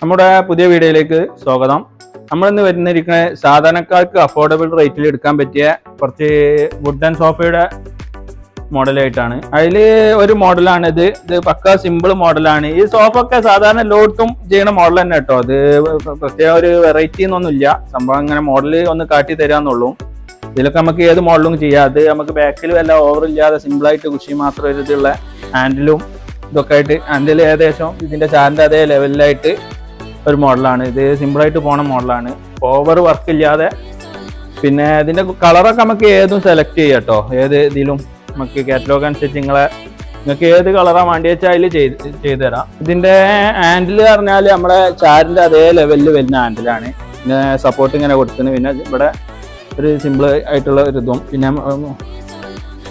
നമ്മുടെ പുതിയ വീഡിയോയിലേക്ക് സ്വാഗതം. നമ്മൾ ഇന്ന് വരുന്നിരിക്കുന്ന സാധാരണക്കാർക്ക് അഫോർഡബിൾ റേറ്റിൽ എടുക്കാൻ പറ്റിയ കുറച്ച് വുഡ് ആൻഡ് സോഫയുടെ മോഡലായിട്ടാണ് അതിൽ ഒരു മോഡലാണ് ഇത്. ഇത് പക്ക സിമ്പിൾ മോഡലാണ് ഈ സോഫ ഒക്കെ സാധാരണ ലോട്ടും ചെയ്യുന്ന മോഡൽ തന്നെ കേട്ടോ. അത് പ്രത്യേക ഒരു വെറൈറ്റി എന്നൊന്നുമില്ല. സംഭവം ഇങ്ങനെ മോഡൽ ഒന്ന് കാട്ടി തരാന്നുള്ളൂ. ഇതിലൊക്കെ നമുക്ക് ഏത് മോഡലും ചെയ്യാം. അത് നമുക്ക് ബാക്കിൽ വല്ല ഓവർ ഇല്ലാതെ സിമ്പിൾ ആയിട്ട് കുഷി മാത്രം ഒരു ഇതുള്ള ഹാൻഡിലും ഇതൊക്കെ ആയിട്ട് ഹാൻഡിൽ ഏകദേശം ഇതിന്റെ ചാറിന്റെ അതേ ലെവലിലായിട്ട് ഒരു മോഡലാണ്. ഇത് സിമ്പിളായിട്ട് പോണ മോഡലാണ്. ഓവർ വർക്ക് ഇല്ലാതെ. പിന്നെ ഇതിന്റെ കളറൊക്കെ നമുക്ക് ഏതും സെലക്ട് ചെയ്യാം കേട്ടോ. ഏത് ഇതിലും നമുക്ക് കാറ്റലോഗ് അനുസരിച്ച് നിങ്ങളെ നിങ്ങൾക്ക് ഏത് കളറാണ് വേണ്ടി വെച്ചാൽ അതിൽ ചെയ്ത് ചെയ്തുതരാം. ഇതിന്റെ ഹാൻഡിൽ പറഞ്ഞാൽ നമ്മുടെ ചാരിന്റെ അതേ ലെവലിൽ വരുന്ന ഹാൻഡിലാണ് പിന്നെ സപ്പോർട്ട് ഇങ്ങനെ കൊടുത്തിന്. പിന്നെ ഇവിടെ ഒരു സിമ്പിൾ ആയിട്ടുള്ള ഒരു ഇതും. പിന്നെ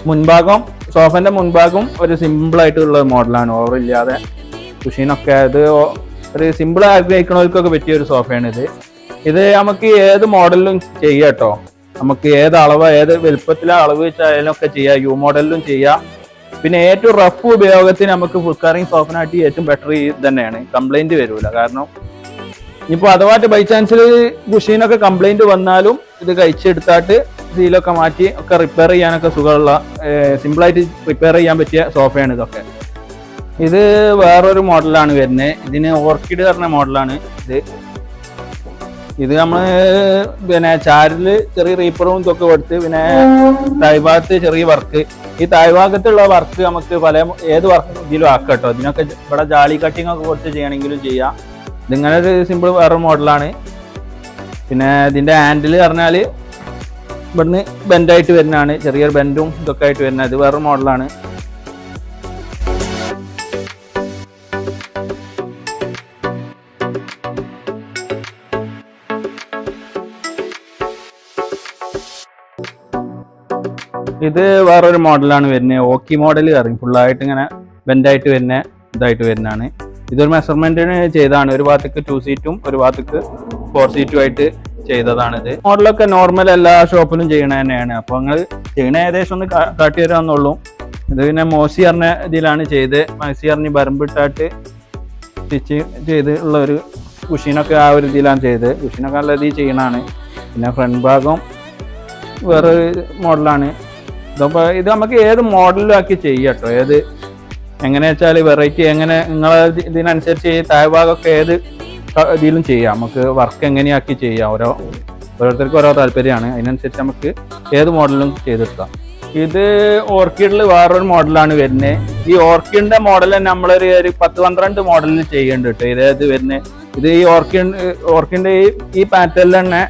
മുൻഭാഗം സോഫന്റെ മുൻഭാഗം ഒരു സിമ്പിളായിട്ടുള്ള മോഡലാണ് ഓവർ ഇല്ലാതെ കുഷീനൊക്കെ ഓ- ഒരു സിമ്പിൾ ആഗ്രഹിക്കണവർക്കൊക്കെ പറ്റിയ ഒരു സോഫയാണ് ഇത് ഇത് നമുക്ക് ഏത് മോഡലിലും ചെയ്യാം കേട്ടോ നമുക്ക് ഏത് അളവ് ഏത് വലുപ്പത്തിലെ അളവ് വെച്ചായാലും ഒക്കെ ചെയ്യാം. യു മോഡലിലും ചെയ്യാം. പിന്നെ ഏറ്റവും റഫ് ഉപയോഗത്തിന് നമുക്ക് ഫുൾ കറിങ് സോഫനായിട്ട് ഏറ്റവും ബെറ്റർ ഇത് തന്നെയാണ്. കംപ്ലൈന്റ് വരില്ല കാരണം ഇനിയിപ്പോൾ അഥവാ ബൈ ചാൻസിൽ കുഷീനൊക്കെ കംപ്ലൈന്റ് വന്നാലും ഇത് കഴിച്ചെടുത്താട്ട് സീലൊക്കെ മാറ്റി ഒക്കെ റിപ്പയർ ചെയ്യാനൊക്കെ സുഖമുള്ള സിമ്പിളായിട്ട് റിപ്പയർ ചെയ്യാൻ പറ്റിയ സോഫയാണ് ഇതൊക്കെ. ഇത് വേറൊരു മോഡലാണ് വരുന്നത്. ഇതിന് ഓർക്കിഡ് പറഞ്ഞ മോഡലാണ് ഇത്. ഇത് നമ്മൾ പിന്നെ ചാരിൽ ചെറിയ റീപ്പറും ഇതൊക്കെ കൊടുത്ത് പിന്നെ തായ്ഭാഗത്ത് ചെറിയ വർക്ക് ഈ താഴ്ഭാഗത്തുള്ള വർക്ക് നമുക്ക് പല ഏത് വർക്ക് ഇതിലും ആക്കാം കേട്ടോ. ഇതിനൊക്കെ ഇവിടെ ജാലി കട്ടിങ് ഒക്കെ കൊടുത്ത് ചെയ്യണമെങ്കിലും ചെയ്യാം. ഇതിങ്ങനെ ഒരു സിമ്പിൾ വേറെ മോഡലാണ്. പിന്നെ ഇതിന്റെ ഹാൻഡിൽ പറഞ്ഞാൽ ഇവിടുന്ന് ബെൻഡായിട്ട് വരുന്നതാണ്. ചെറിയൊരു ബെൻഡും ഇതൊക്കെ ആയിട്ട് വരുന്നത്. ഇത് വേറെ മോഡലാണ് ഇത് വേറൊരു മോഡലാണ് വരുന്നത്. ഓക്കി മോഡൽ ഇറങ്ങി ഫുള്ളായിട്ട് ഇങ്ങനെ ബെൻഡായിട്ട് വരുന്ന ഇതായിട്ട് വരുന്നതാണ്. ഇതൊരു മെഷർമെന്റിന് ചെയ്തതാണ്. ഒരു ഭാഗത്തേക്ക് ടു സീറ്റും ഒരു ഭാഗത്തേക്ക് ഫോർ സീറ്റും ആയിട്ട് ചെയ്തതാണിത്. മോഡലൊക്കെ നോർമൽ എല്ലാ ഷോപ്പിലും ചെയ്യണ തന്നെയാണ്. അപ്പോൾ നിങ്ങൾ ചെയ്യണ ഏകദേശം ഒന്ന് കാട്ടി തരാന്നുള്ളൂ ഇത് പിന്നെ മോസി അറിഞ്ഞ ഇതിലാണ് ചെയ്ത്. മോസി അറിഞ്ഞ് ബരമ്പിട്ടായിട്ട് സ്റ്റിച്ച് ചെയ്ത് ഉള്ള ഒരു കുഷീനൊക്കെ ആ ഒരു ഇതിലാണ് ചെയ്ത്. കുഷീനൊക്കെ നല്ല രീതിയിൽ ചെയ്യണതാണ്. പിന്നെ ഫ്രണ്ട് ഭാഗം വേറൊരു മോഡലാണ് ഇതപ്പോൾ ഇത് നമുക്ക് ഏത് മോഡലിലും ആക്കി ചെയ്യാം കേട്ടോ ഏത് എങ്ങനെ വെച്ചാൽ വെറൈറ്റി എങ്ങനെ നിങ്ങളെ ഇത് ഇതിനനുസരിച്ച് ഈ താഴ്ഭാഗമൊക്കെ ഏത് ഇതിലും ചെയ്യാം. നമുക്ക് വർക്ക് എങ്ങനെയാക്കി ചെയ്യാം. ഓരോ ഓരോരുത്തർക്കും ഓരോ താല്പര്യമാണ്. അതിനനുസരിച്ച് നമുക്ക് ഏത് മോഡലും ചെയ്തെടുക്കാം. ഇത് ഓർക്കിഡിൽ വേറൊരു മോഡലാണ് വരുന്നത് ഈ ഓർക്കിഡിന്റെ മോഡൽ നമ്മളൊരു ഒരു പത്ത് പന്ത്രണ്ട് മോഡലിൽ ചെയ്യുന്നുണ്ട് കേട്ടോ ഇതേത് വരുന്നത് ഇത് ഈ ഓർക്കിഡ് ഓർക്കിഡിന്റെ ഈ ഈ പാറ്റേണിൽ തന്നെ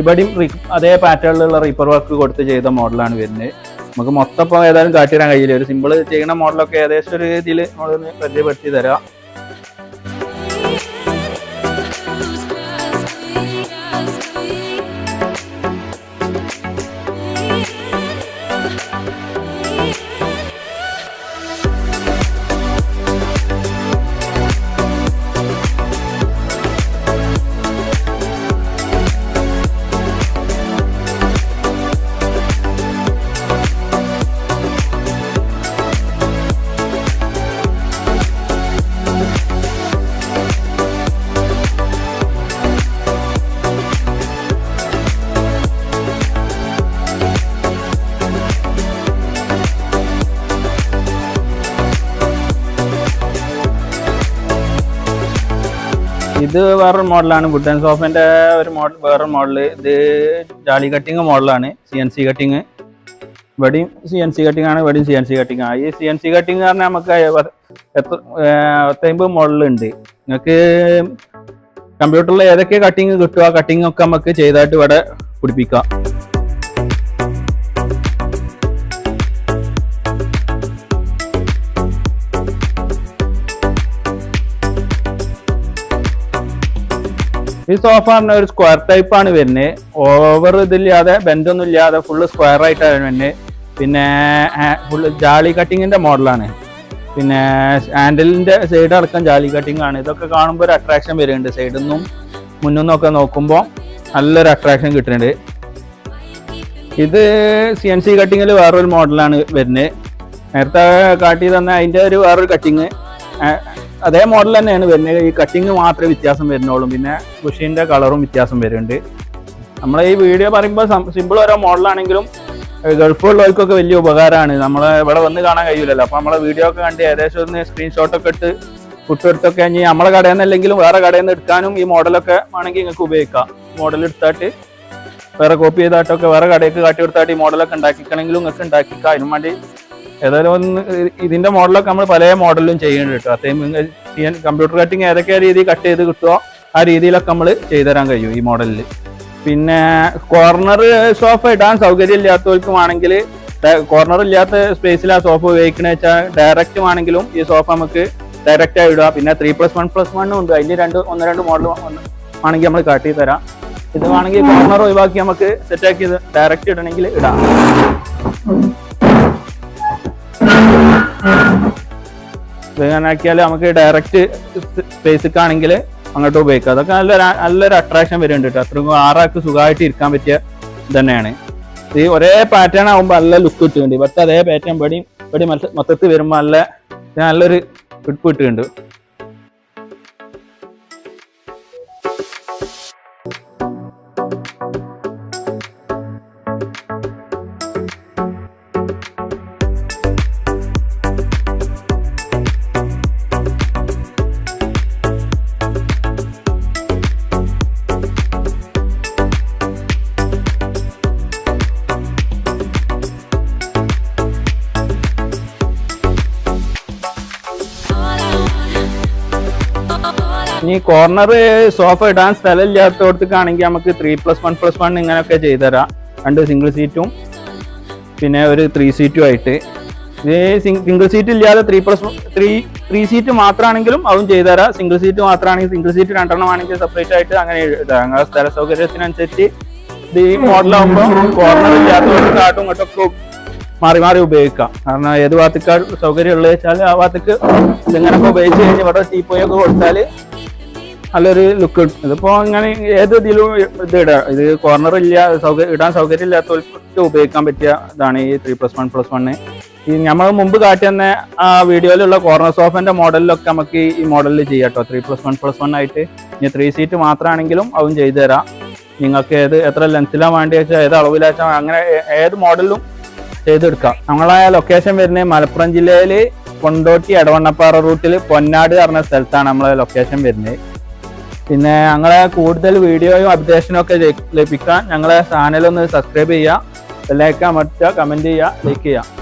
ഇവിടെയും അതേ പാറ്റേണിലുള്ള റീപ്പർ വർക്ക് കൊടുത്ത് ചെയ്ത മോഡലാണ് വരുന്നത്. നമുക്ക് മൊത്തം ഇപ്പോൾ ഏതായാലും കാട്ടിത്തരാൻ കഴിയില്ല. ഒരു സിമ്പിൾ ചെയ്യുന്ന മോഡലൊക്കെ ഏകദേശം ഒരു രീതിയിൽ നമ്മളൊന്ന് പരിചയപ്പെടുത്തി തരാം. ഇത് വേറൊരു മോഡലാണ്. വുഡ് ആൻഡ് സോഫിന്റെ ഒരു മോഡൽ വേറൊരു മോഡൽ ഇത് ജാലി കട്ടിങ് മോഡലാണ്. സി എൻ സി കട്ടിങ് ഇവിടെയും സി എൻ സി കട്ടിങ് ആണ് ഇവിടെയും സി എൻ സി കട്ടിങ് ആണ്. ഈ സി എൻ സി കട്ടിങ് പറഞ്ഞാൽ നമുക്ക് എത്ര പത്തമ്പത് മോഡലുണ്ട്. നിങ്ങൾക്ക് കമ്പ്യൂട്ടറിൽ ഏതൊക്കെ കട്ടിങ് കിട്ടുക കട്ടിങ് ഒക്കെ നമുക്ക് ചെയ്തായിട്ട് ഇവിടെ പിടിപ്പിക്കാം. ഈ സോഫ പറഞ്ഞ ഒരു സ്ക്വയർ ടൈപ്പ് ആണ് വരുന്നത് ഓവർ ഇതില്ലാതെ ബെൻഡൊന്നും ഇല്ലാതെ ഫുള്ള് സ്ക്വയർ ആയിട്ടാണ് വരുന്നത് പിന്നെ ഫുള്ള് ജാലി കട്ടിങ്ങിന്റെ മോഡലാണ് പിന്നെ ഹാൻഡിലിന്റെ സൈഡ് അടക്കം ജാലി കട്ടിങ് ആണ്. ഇതൊക്കെ കാണുമ്പോൾ ഒരു അട്രാക്ഷൻ വരുന്നുണ്ട് സൈഡിൽ നിന്നും മുന്നിൽ നിന്നൊക്കെ നോക്കുമ്പോൾ നല്ലൊരു അട്രാക്ഷൻ കിട്ടുന്നുണ്ട് ഇത് സി എൻ സി കട്ടിങ്ങിൽ വേറൊരു മോഡലാണ് വരുന്നത് നേരത്തെ കാട്ടി തന്നെ അതിന്റെ ഒരു വേറൊരു കട്ടിങ് അതേ മോഡൽ തന്നെയാണ് വരുന്നത്. ഈ കട്ടിങ് മാത്രമേ വ്യത്യാസം വരുന്നുള്ളൂ. പിന്നെ ബുഷിന്റെ കളറും വ്യത്യാസം വരുന്നുണ്ട്. നമ്മളെ ഈ വീഡിയോ പറയുമ്പോൾ സിമ്പിൾ ഓരോ മോഡലാണെങ്കിലും ഗൾഫുള്ളവർക്കൊക്കെ വലിയ ഉപകാരമാണ്. നമ്മൾ ഇവിടെ വന്ന് കാണാൻ കഴിയില്ലല്ലോ അപ്പോൾ നമ്മളെ വീഡിയോ ഒക്കെ കണ്ട് ഏകദേശം ഒന്ന് സ്ക്രീൻഷോട്ടൊക്കെ ഇട്ട് കുട്ടിയെടുത്തൊക്കെ ഇനി നമ്മളെ കടയിൽ നിന്നല്ലെങ്കിലും വേറെ കടയിൽ നിന്ന് എടുക്കാനും ഈ മോഡലൊക്കെ വേണമെങ്കിൽ നിങ്ങൾക്ക് ഉപയോഗിക്കാം. മോഡൽ എടുത്തായിട്ട് വേറെ കോപ്പി ചെയ്തായിട്ടൊക്കെ വേറെ കടയ്ക്ക് കാട്ടി കൊടുത്തായിട്ട് ഈ മോഡലൊക്കെ ഉണ്ടാക്കിക്കണമെങ്കിലും നിങ്ങൾക്ക് ഉണ്ടാക്കിക്കാം. അതിനും വേണ്ടി ഏതായാലും ഒന്ന് ഇതിന്റെ മോഡലൊക്കെ നമ്മൾ പല മോഡലിലും ചെയ്യുന്നുണ്ട് കേട്ടോ. അത്രയും ചെയ്യാൻ കമ്പ്യൂട്ടർ കട്ടിങ് ഏതൊക്കെ രീതി കട്ട് ചെയ്ത് കിട്ടുമോ ആ രീതിയിലൊക്കെ നമ്മൾ ചെയ്തുതരാൻ കഴിയും ഈ മോഡലിൽ പിന്നെ കോർണർ സോഫ ഇടാൻ സൗകര്യം ഇല്ലാത്തവർക്കും ആണെങ്കിൽ കോർണർ ഇല്ലാത്ത സ്പേസിൽ ആ സോഫ ഉപയോഗിക്കണമെന്ന് വെച്ചാൽ ഡയറക്റ്റ് ആണെങ്കിലും ഈ സോഫ നമുക്ക് ഡയറക്റ്റ് ആയി ഇടുക. പിന്നെ ത്രീ പ്ലസ് വൺ പ്ലസ് വണ്ണും ഉണ്ട്. അതിന്റെ രണ്ട് ഒന്ന് രണ്ട് മോഡൽ ആണെങ്കിൽ നമ്മൾ കാട്ടി തരാം. ഇത് വേണമെങ്കിൽ കോർണർ ഒഴിവാക്കി നമുക്ക് സെറ്റാക്കി ഡയറക്റ്റ് ഇടണമെങ്കിൽ ഇടാം. ആക്കിയാൽ നമുക്ക് ഡയറക്റ്റ് സ്പേസ് ആണെങ്കിൽ അങ്ങോട്ട് ഉപയോഗിക്കാം. അതൊക്കെ നല്ലൊരു നല്ലൊരു അട്രാക്ഷൻ വരുന്നുണ്ട് കേട്ടോ അത്രയും ആറാൾക്ക് സുഖമായിട്ട് ഇരിക്കാൻ പറ്റിയ തന്നെയാണ് ഈ ഒരേ പാറ്റേൺ ആകുമ്പോൾ നല്ല ലുക്ക് കിട്ടുന്നുണ്ട്. ഇവിടുത്തെ അതേ പാറ്റേൺ പടി പടി മൊത്തത്തിൽ വരുമ്പോൾ നല്ല നല്ലൊരു ഇട്ട് കിട്ടുന്നുണ്ട്. ഇനി കോർണർ സോഫ ഇടാൻ സ്ഥലം ഇല്ലാത്തടത്തേക്കാണെങ്കിൽ നമുക്ക് three plus one plus one ഇങ്ങനെയൊക്കെ ചെയ്തുതരാം. രണ്ട് സിംഗിൾ സീറ്റും പിന്നെ ഒരു ത്രീ സീറ്റും ആയിട്ട്. ഇത് സിംഗിൾ സീറ്റ് ഇല്ലാതെ three plus three three seat മാത്രമാണെങ്കിലും അതും ചെയ്തുതരാം. സിംഗിൾ സീറ്റ് മാത്രമാണെങ്കിൽ സിംഗിൾ സീറ്റ് രണ്ടെണ്ണം ആണെങ്കിൽ സെപ്പറേറ്റ് ആയിട്ട് അങ്ങനെ ഞങ്ങളുടെ സ്ഥല സൗകര്യത്തിനനുസരിച്ച് ഇത് ഈ മോഡലാകുമ്പോൾ കോർണർ ഇല്ലാത്തവർക്ക് കാട്ടും ഇങ്ങോട്ടൊക്കെ മാറി മാറി ഉപയോഗിക്കാം. കാരണം ഏത് ഭാഗത്തേക്കാൾ സൗകര്യം ഉള്ളത് വെച്ചാൽ ആ ഭാഗത്തേക്ക് ഇതിങ്ങനൊക്കെ ഉപയോഗിച്ച് കഴിഞ്ഞ് ഇവിടെ ടീപ്പോയൊക്കെ കൊടുത്താൽ നല്ലൊരു ലുക്ക് ഇതിപ്പോ ഇങ്ങനെ ഏത് ഇതിലും ഇത് ഇടാം. ഇത് കോർണർ ഇല്ല സൗകര്യം ഇടാൻ സൗകര്യം ഇല്ലാത്തവർക്ക് ഉപയോഗിക്കാൻ പറ്റിയ ഇതാണ് ഈ three plus one plus one ഈ നമ്മൾ മുമ്പ് കാട്ടി തന്നെ ആ വീഡിയോയിലുള്ള കോർണർ സോഫിന്റെ മോഡലിലൊക്കെ നമുക്ക് ഈ മോഡലിൽ ചെയ്യാം കേട്ടോ. Three plus one plus one ആയിട്ട്. ഇനി ത്രീ സീറ്റ് മാത്രമാണെങ്കിലും അതും ചെയ്തു തരാം. നിങ്ങൾക്ക് ഏത് എത്ര ലെങ്ത്തിലാണ് വേണ്ടി വെച്ചാൽ ഏത് അളവിലാച്ചാൽ അങ്ങനെ ഏത് മോഡലിലും ചെയ്തെടുക്കാം. നമ്മളെ ലൊക്കേഷൻ വരുന്നത് മലപ്പുറം ജില്ലയിൽ കൊണ്ടോട്ടി എടവണ്ണപ്പാറ റൂട്ടിൽ പൊന്നാട് പറഞ്ഞ സ്ഥലത്താണ് നമ്മളെ ലൊക്കേഷൻ വരുന്നത്. പിന്നെ ഞങ്ങളെ കൂടുതൽ വീഡിയോയും അപ്ഡേഷനും ഒക്കെ ലഭിക്കാൻ ഞങ്ങളെ ചാനൽ ഒന്ന് സബ്സ്ക്രൈബ് ചെയ്യുക ലൈക്ക് അമർത്തുക കമന്റ് ചെയ്യുക ലൈക്ക് ചെയ്യുക.